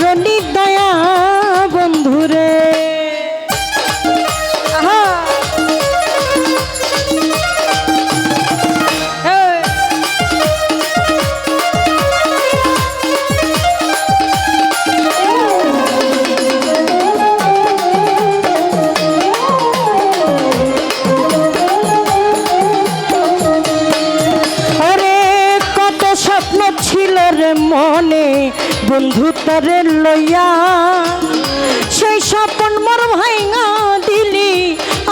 কারণে দয়া বন্ধুরে। তরে লইয়া, সেই স্বপন মোর ভাইঙা দিলি,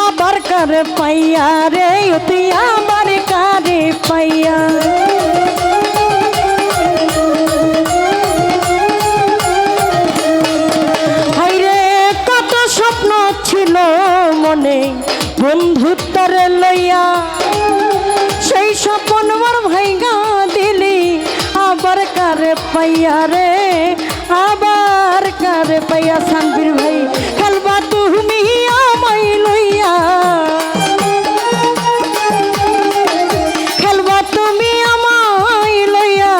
আবার কারে পাইয়া রে? তুই আবার কারে পাইয়া। কত স্বপ্ন ছিল মনে বন্ধুত্বরে লইয়া। পাইয়া রে, আবার কারে পাইয়া সানবীর ভাই? খেলবা তুমি আমায় লইয়া। খেলবা তুমি আমায় লইয়া,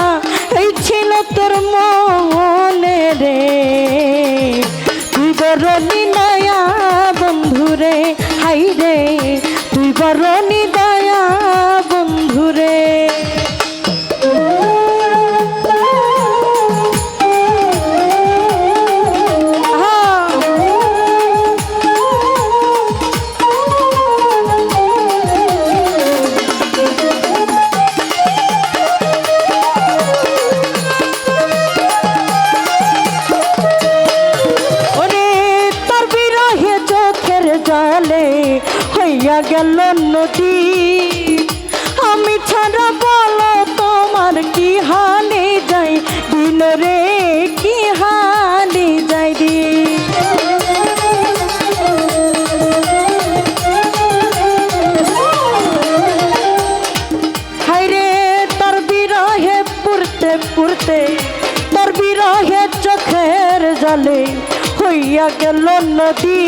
এই ছিল তোর মনে রে। তুই বরণি দয়া বন্ধুরে, হাই রে, তুই হইয়া গেল নদী। আমি ছাড়া বলো তোমার কি হানি যাই? দিন রে কি হানি যাই দি হাইরে তোর বিরহে পুরতে পুরতে তোর বিরহে চোখের জলে হইয়া গেল নদী।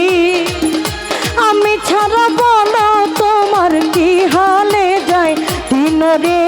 আমি ছাড়া বলো তোমার কি হালে যায়? দিন রে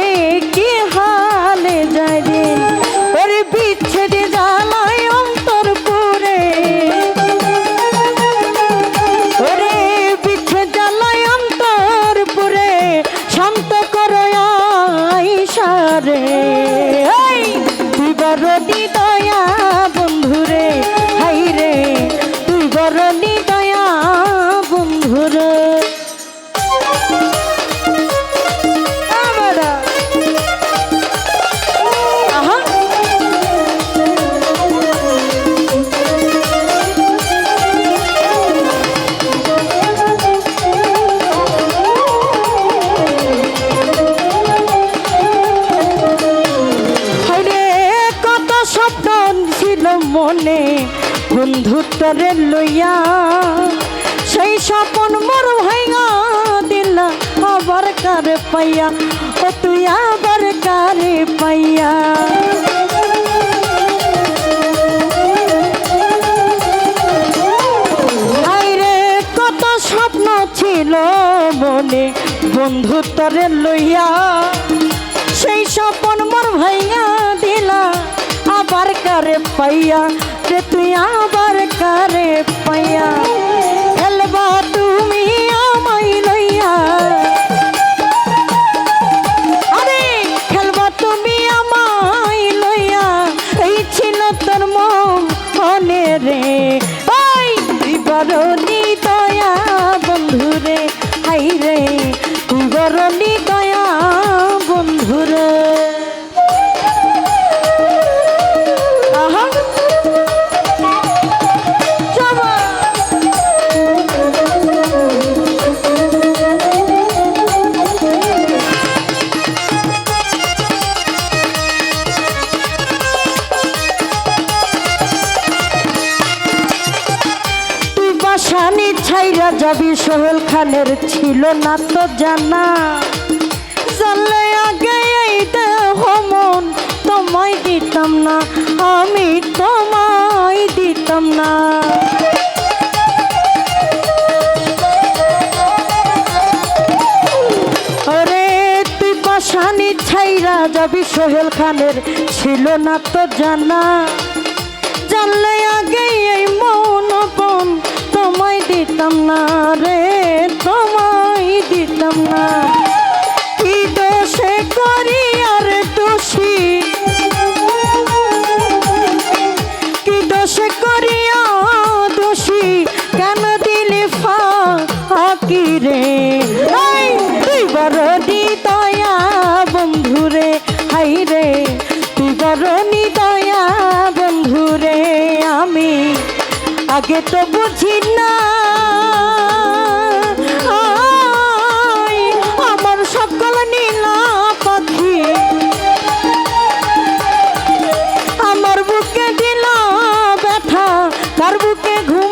মনে বন্ধুত্বরে লইয়া, সেই স্বপন মোর ভাইয়া দিলা, আবার কারে পাইয়া? ও তুই আবার কারে পাইয়া? ছিল মনে বন্ধুত্বরে লইয়া, সেই স্বপন মোর ভাইয়া দিলা আবার কারে পাইয়া রে তুই আবার কারে পাইয়া খেলবা তুমি আমায় লইয়া আরে খেলবা তুমি আমায় লইয়া এই ছিল তোর মনে রে যাবি সোহেল খানের ছিল না তো জানা। জানলে আগে এই মন তোমায় দিতাম না, আমি তোমায় দিতাম না। যাবি, সোহেল খানের ছিল না তো জানা। জানলে আগে এই তোমায় দিতাম না রে, তোমায় দিতাম না। কি দোষে করি আর দোষী। কি দোষে করিয়া দোষী। কেন দিলি ফাঁকি রে? তুই বড় দয়া বন্ধুরে হাই রে। তুই বড় দয়া বন্ধুরে আগে তো বুঝি বুকে ঘুম